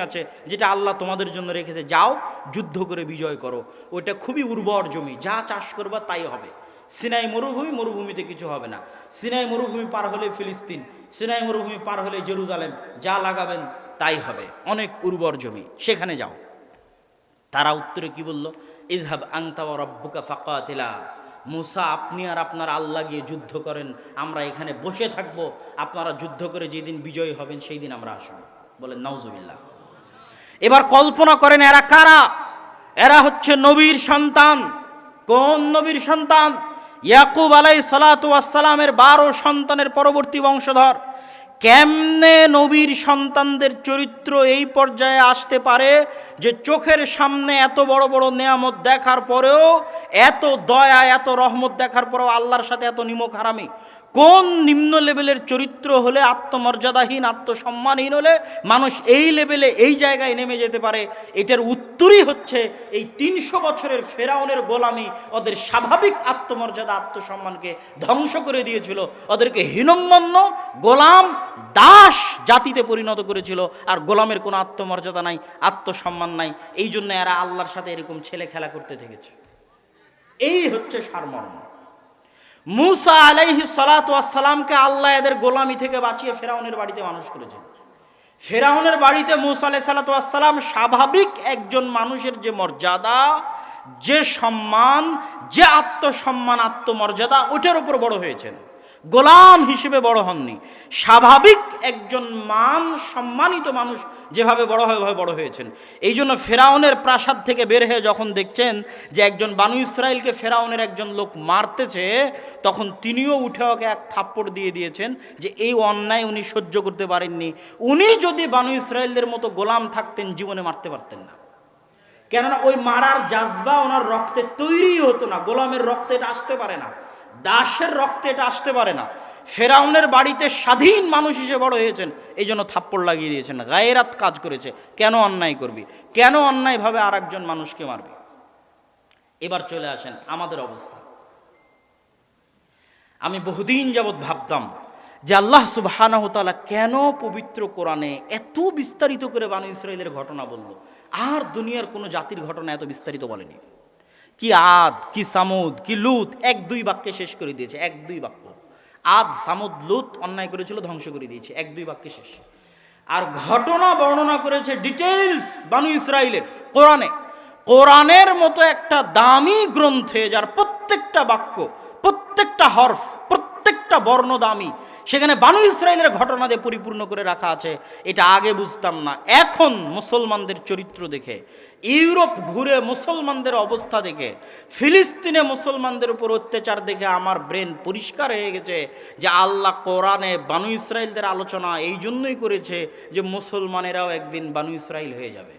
আছে, যেটা আল্লাহ তোমাদের জন্য রেখেছে। যাও, যুদ্ধ করে বিজয় করো। ওইটা খুবই উর্বর জমি। যা চাষ করবা তাই হবে। সিনাই মরুভূমি, মরুভূমিতে কিছু হবে না। সিনাই মরুভূমি পার হলে ফিলিস্তিন, সিনাই মরুভূমি পার হলে জেরুজালেম। যা লাগাবেন তাই হবে। অনেক উর্বর জমি। সেখানে যাও। তারা উত্তরে কি বলল? ইদহাব আংতা রব্বুকা ফাকাতিলা। মুসা, আপনি আর আপনার আল্লাহ গিয়ে যুদ্ধ করেন। আমরা এখানে বসে থাকব। আপনারা যুদ্ধ করে যেদিন বিজয়ী হবেন সেই দিন আমরা আসব। বলেন, নাউজুবিল্লাহ। এবার কল্পনা করেন, এরা কারা? এরা হচ্ছে নবীর সন্তান। কোন নবীর সন্তান? ইয়াকুব আলাই সালাতু আসসালামের বারো সন্তানের পরবর্তী বংশধর। কেমনে নবীর সন্তানদের চরিত্র এই পর্যায়ে আসতে পারে যে চোখের সামনে এত বড় বড় নেয়ামত দেখার পরেও, এত দয়া, এত রহমত দেখার পরেও আল্লাহর সাথে এত নিমক হারামি? কোন নিম্ন লেভেলের চরিত্র হলে আত্মমর্যাদাহীন, আত্মসম্মানহীন হলে মানুষ এই লেভেলে, এই জায়গায় নেমে যেতে পারে? এটার উত্তরই হচ্ছে এই তিনশো বছরের ফেরাউনের গোলামি ওদের স্বাভাবিক আত্মমর্যাদা, আত্মসম্মানকে ধ্বংস করে দিয়েছিল। ওদেরকে হীনম্মন্য গোলাম, দাস জাতিতে পরিণত করেছিল। আর গোলামের কোনো আত্মমর্যাদা নাই, আত্মসম্মান নাই। এই জন্য এরা আল্লাহর সাথে এরকম ছেলে খেলা করতে থেকেছে। এই হচ্ছে সারমর্ম। মুসা আলাইহি সালাতামকে আল্লাহ এদের গোলামি থেকে বাঁচিয়ে ফেরাউনের বাড়িতে মানুষ করেছেন ফেরাউনের বাড়িতে মুসা আলাই সালাতাম স্বাভাবিক একজন মানুষের যে মর্যাদা, যে সম্মান, যে আত্মসম্মান, আত্মমর্যাদা ওটার উপর বড় হয়েছেন। গোলাম হিসেবে বড় হননি। স্বাভাবিক একজন মান সম্মানিত মানুষ যেভাবে বড় হয়, ওভাবে বড় হয়েছেন। এই জন্য ফেরাউনের প্রাসাদ থেকে বের হয়ে যখন দেখছেন যে একজন বানু ইসরায়েলকে ফেরাউনের একজন লোক মারতেছে, তখন তিনিও উঠে ওকে এক থাপ্পড় দিয়ে দিয়েছেন যে এই অন্যায় উনি সহ্য করতে পারেননি। উনি যদি বানু ইসরায়েলদের মতো গোলাম থাকতেন, জীবনে মারতে পারতেন না। কেননা ওই মারার জাজবা ওনার রক্তে তৈরি হতো না। গোলামের রক্তে এটা আসতে পারে না। দাসের রক্তে এটা আসতে পারে না। ফেরাউনের বাড়িতে স্বাধীন মানুষ হিসেবে বড় হয়েছেন, এই জন্য থাপ্পড় লাগিয়ে দিয়েছেন, গায়েরাত কাজ করেছে। কেন অন্যায় করবি? কেন অন্যায়ভাবে আর একজন মানুষকে মারবি? এবার চলে আসেন আমাদের অবস্থা। আমি বহুদিন যাবৎ ভাবতাম যে আল্লাহ সুবাহানহতালা কেন পবিত্র কোরআনে এত বিস্তারিত করে বানু ইসরায়েলের ঘটনা বলল। আর দুনিয়ার কোনো জাতির ঘটনা এত বিস্তারিত বলেনি। কি আদ, কি সামুদ, কি লুত, এক দুই বাক্যে শেষ করে দিয়েছে, এক দুই বাক্য। আদ, সামুদ, লুত অন্যায় করেছিল, ধ্বংস করে দিয়েছে, এক দুই বাক্যে শেষ। আর ঘটনা বর্ণনা করেছে ডিটেলস বানু ইসরায়েলের কোরআনে। কোরআনের মতো একটা দামি গ্রন্থে যার প্রত্যেকটা বাক্য, প্রত্যেকটা হরফ প্রত্যেকটা বর্ণ দামি সেখানে বানু ইসরায়েলের ঘটনা দিয়ে পরিপূর্ণ করে রাখা আছে, এটা আগে বুঝতাম না। এখন মুসলমানদের চরিত্র দেখে, ইউরোপ ঘুরে মুসলমানদের অবস্থা দেখে, ফিলিস্তিনে মুসলমানদের উপর অত্যাচার দেখে আমার ব্রেন পরিষ্কার হয়ে গেছে যে আল্লাহ কোরআনে বানু ইসরায়েলদের আলোচনা এই জন্যই করেছে যে মুসলমানেরাও একদিন বানু ইসরায়েল হয়ে যাবে।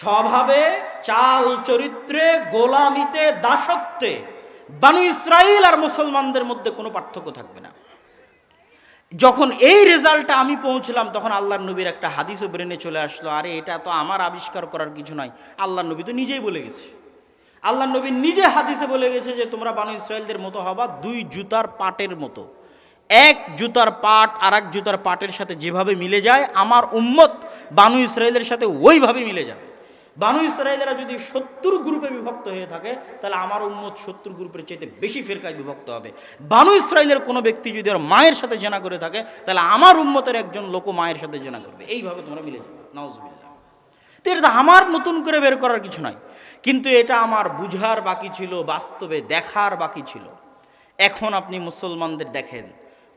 স্বভাবে, চাল চরিত্রে, গোলামিতে, দাসত্বে বানু ইসরায়েল আর মুসলমানদের মধ্যে কোনো পার্থক্য থাকবে না। যখন এই রেজাল্টটা আমি পৌঁছলাম, তখন আল্লাহ নবীর একটা হাদিসও ব্রেনে চলে আসলো, আরে, এটা তো আমার আবিষ্কার করার কিছু নাই। আল্লাহ নবী তো নিজেই বলে গেছে। আল্লাহ নবী নিজে হাদিসে বলে গেছে যে, তোমরা বানু ইসরায়েলদের মতো হবা দুই জুতার পাটের মতো। এক জুতার পাট আর এক জুতার পাটের সাথে যেভাবে মিলে যায়, আমার উম্মত বানু ইসরায়েলের সাথে ওইভাবে মিলে যাবে। বানু ইসরায়েলেরা যদি সত্তর গ্রুপে বিভক্ত হয়ে থাকে, তাহলে আমার উম্মত সত্তর গ্রুপের চাইতে বেশি ফেরকায় বিভক্ত হবে। বানু ইসরায়েলের কোনো ব্যক্তি যদি ওর মায়ের সাথে জেনা করে থাকে, তাহলে আমার উম্মতের একজন লোক মায়ের সাথে জেনা করবে। এইভাবে তোমরা মিলে যাবে তো এটা আমার নতুন করে বের করার কিছু নাই কিন্তু এটা আমার বুঝার বাকি ছিল, বাস্তবে দেখার বাকি ছিল। এখন আপনি মুসলমানদের দেখেন,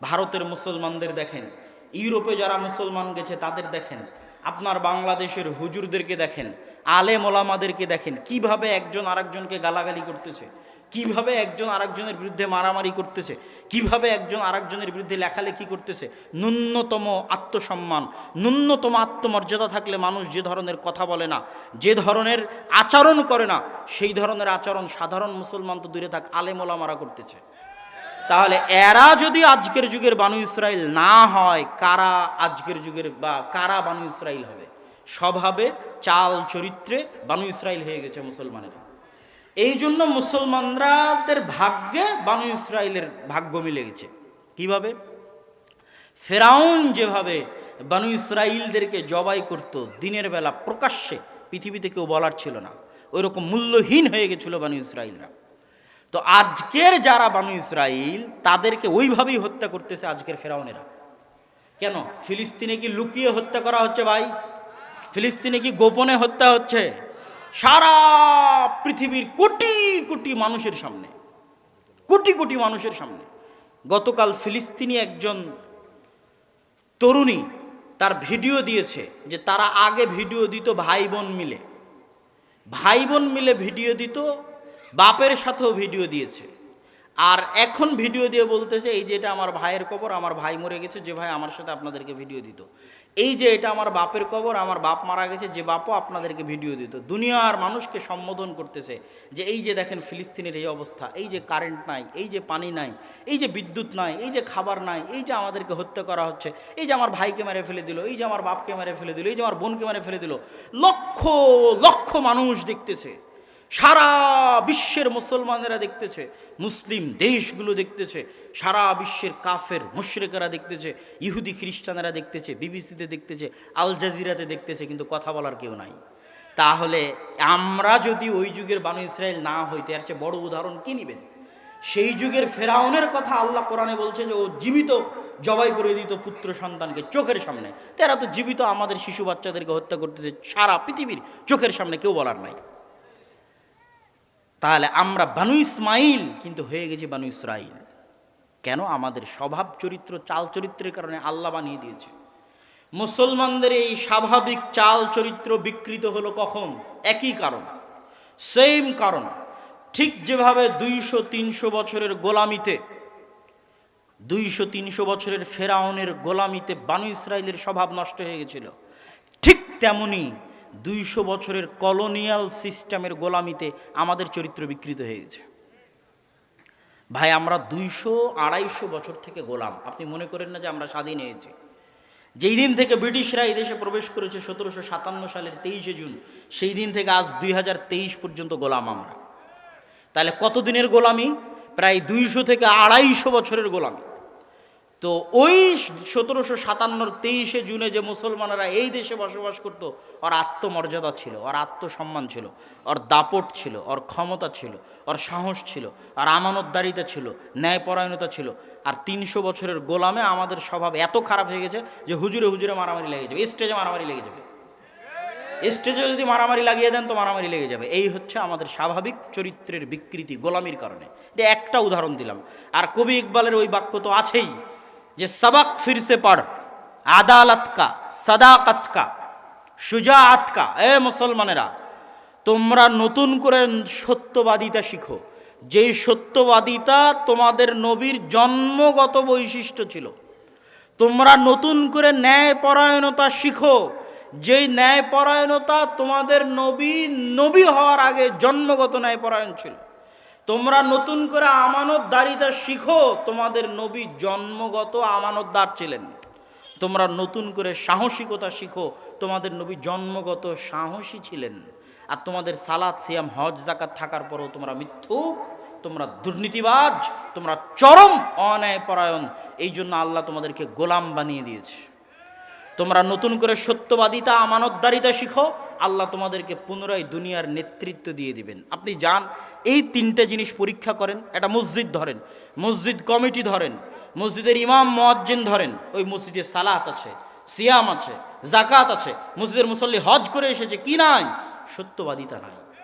ভারতের মুসলমানদের দেখেন, ইউরোপে যারা মুসলমান গেছে তাদের দেখেন আপনার বাংলাদেশের হুজুরদেরকে দেখেন আলে মোলামাদেরকে দেখেন, কীভাবে একজন আরেকজনকে গালাগালি করতেছে, কীভাবে একজন আরেকজনের বিরুদ্ধে মারামারি করতেছে, কীভাবে একজন আরেকজনের বিরুদ্ধে লেখালেখি করতেছে, ন্যূনতম আত্মসম্মান, ন্যূনতম আত্মমর্যাদা থাকলে মানুষ যে ধরনের কথা বলে না, যে ধরনের আচরণ করে না, সেই ধরনের আচরণ সাধারণ মুসলমান তো দূরে থাক, আলেম ওলামারা করতেছে। তাহলে এরা যদি আজকের যুগের বানু ইসরায়েল না হয়, কারা আজকের যুগের বা কারা বানু ইসরায়েল হবে? স্বভাবে, চাল, চরিত্রে বানু ইসরায়েল হয়ে গেছে মুসলমানেরা। এই জন্য মুসলমানরাদের ভাগ্যে বানু ইসরায়েলের ভাগ্য মিলে গেছে। কীভাবে? ফেরাউন যেভাবে বানু ইসরাইলদেরকে জবাই করত, দিনের বেলা প্রকাশ্যে, পৃথিবীতে কেউ বলার ছিল না। ওই রকম মূল্যহীন হয়ে গেছিল বানু ইসরাইলরা। তো আজকের যারা বানু ইসরাইল, তাদেরকে ওইভাবেই হত্যা করতেছে আজকের ফেরাউনেরা। কেন? ফিলিস্তিনে কি লুকিয়ে হত্যা করা হচ্ছে ভাই? ফিলিস্তিনে কি গোপনে হত্যা হচ্ছে? সারা পৃথিবীর কোটি কোটি মানুষের সামনে, কোটি কোটি মানুষের সামনে। গতকাল ফিলিস্তিনি একজন তরুণী তার ভিডিও দিয়েছে যে তারা আগে ভিডিও দিত ভাই বোন মিলে। ভাই বোন মিলে ভিডিও দিত বাপের সাথেও ভিডিও দিয়েছে আর এখন ভিডিও দিয়ে বলতেছে এই যে এটা আমার ভাইয়ের কবর আমার ভাই মরে গেছে যে ভাই আমার সাথে আপনাদেরকে ভিডিও দিত এই যে এটা আমার বাপের কবর আমার বাপ মারা গেছে যে বাপও আপনাদেরকে ভিডিও দিত দুনিয়ার মানুষকে সম্বোধন করতেছে যে এই যে দেখেন ফিলিস্তিনের এই অবস্থা এই যে কারেন্ট নাই এই যে পানি নাই এই যে বিদ্যুৎ নাই এই যে খাবার নাই এই যে আমাদেরকে হত্যা করা হচ্ছে এই যে আমার ভাইকে মেরে ফেলে দিল এই যে আমার বাপকে মেরে ফেলে দিল এই যে আমার বোনকে মেরে ফেলে দিল লক্ষ লক্ষ মানুষ দেখতেছে সারা বিশ্বের মুসলমানেরা দেখতেছে, মুসলিম দেশগুলো দেখতেছে, সারা বিশ্বের কাফের, মুশরেকেরা দেখতেছে, ইহুদি খ্রিস্টানেরা দেখতেছে, বিবিসিতে দেখতেছে, আল জাজিরাতে দেখতেছে, কিন্তু কথা বলার কেউ নাই। তাহলে আমরা যদি ওই যুগের বানু ইসরায়েল না হইতে এর চেয়ে বড় উদাহরণ কি নিবেন? সেই যুগের ফেরাউনের কথা আল্লাহ কোরআনে বলছে যে, ও জীবিত জবাই করে দিত পুত্র সন্তানকে চোখের সামনে। তারা তো জীবিত আমাদের শিশু বাচ্চাদেরকে হত্যা করতেছে, সারা পৃথিবীর চোখের সামনে, কেউ বলার নাই। তাহলে আমরা বানু ইসমাইল কিন্তু হয়ে গেছি বানু ইসরাইল। কেন? আমাদের স্বভাব চরিত্র, চাল চরিত্রের কারণে আল্লাহ বানিয়ে দিয়েছে। মুসলমানদের এই স্বাভাবিক চাল চরিত্র বিকৃত হলো কখন? একই কারণ। সেম কারণ। ঠিক যেভাবে দুইশো, তিনশো বছরের গোলামিতে, দুইশো, তিনশো বছরের ফেরাউনের গোলামিতে বানু ইসরায়েলের স্বভাব নষ্ট হয়ে গেছিল, ঠিক তেমনি দুইশো বছরের কলোনিয়াল সিস্টেমের গোলামিতে আমাদের চরিত্র বিকৃত হয়ে গেছে। ভাই, আমরা দুইশো আড়াইশো বছর থেকে গোলাম। আপনি মনে করেন না যে আমরা স্বাধীন হয়েছি? যেই দিন থেকে ব্রিটিশরা এই দেশে প্রবেশ করেছে সতেরোশো সাতান্ন সালের তেইশে জুন, সেই দিন থেকে আজ দুই হাজার তেইশ পর্যন্ত গোলাম আমরা। তাহলে কতদিনের গোলামি? প্রায় দুইশো থেকে আড়াইশো বছরের গোলামি। তো ওই সতেরোশো সাতান্নর তেইশে জুনে যে মুসলমানেরা এই দেশে বসবাস করতো, ওর আত্মমর্যাদা ছিল, ওর আত্মসম্মান ছিল, ওর দাপট ছিল, ওর ক্ষমতা ছিল, ওর সাহস ছিল, আর আমানতদারিতা ছিল, ন্যায়পরায়ণতা ছিল। আর তিনশো বছরের গোলামে আমাদের স্বভাব এত খারাপ হয়ে গেছে যে হুজুরে হুজুরে মারামারি লেগে যাবে, স্টেজে মারামারি লেগে যাবে। স্টেজে যদি মারামারি লাগিয়ে দেন তো মারামারি লেগে যাবে। এই হচ্ছে আমাদের স্বাভাবিক চরিত্রের বিকৃতি গোলামির কারণে। এটা একটা উদাহরণ দিলাম। আর কবি ইকবালের ওই বাক্য তো আছেই। যে সবক ফিরসে পড়, আদালত কা, সদাকত কা সুজাআত কা, এ মুসলমানেরা, তোমরা নতুন করে সত্যবাদিতা শিখো। যেই সত্যবাদিতা তোমাদের নবীর জন্মগত বৈশিষ্ট্য ছিল। তোমরা নতুন করে ন্যায়পরায়ণতা শিখো। যেই ন্যায়পরায়ণতা তোমাদের নবী নবী হওয়ার আগে জন্মগত ন্যায়পরায়ণ ছিল। তোমরা নতুন করে আমানতদারিতা শিখো, তোমাদের নবী জন্মগত আমানতদার ছিলেন। তোমরা নতুন করে সাহসিকতা শিখো, তোমাদের নবী জন্মগত সাহসী ছিলেন। আর তোমাদের সালাদ সিয়াম, হজ জাকাত থাকার পরেও তোমরা মিথ্যুক, তোমরা দুর্নীতিবাজ, তোমরা চরম অন্যায়পরায়ণ। এই জন্য আল্লাহ তোমাদেরকে গোলাম বানিয়ে দিয়েছে। তোমরা নতুন করে সত্যবাদিতা, আমানতদারিতা শিখো আল্লাহ তোমাদেরকে পুনরায় দুনিয়ার নেতৃত্ব দিয়ে দিবেন। আপনি যান, এই তিনটা জিনিস পরীক্ষা করেন। একটা মসজিদ ধরেন, মসজিদ কমিটি ধরেন, মসজিদের ইমাম, মোয়াজ্জিন ধরেন, ওই মসজিদে সালাত আছে, সিয়াম আছে জাকাত আছে, মসজিদের মুসল্লি হজ করে এসেছে, কি নাই? সত্যবাদিতা নাই।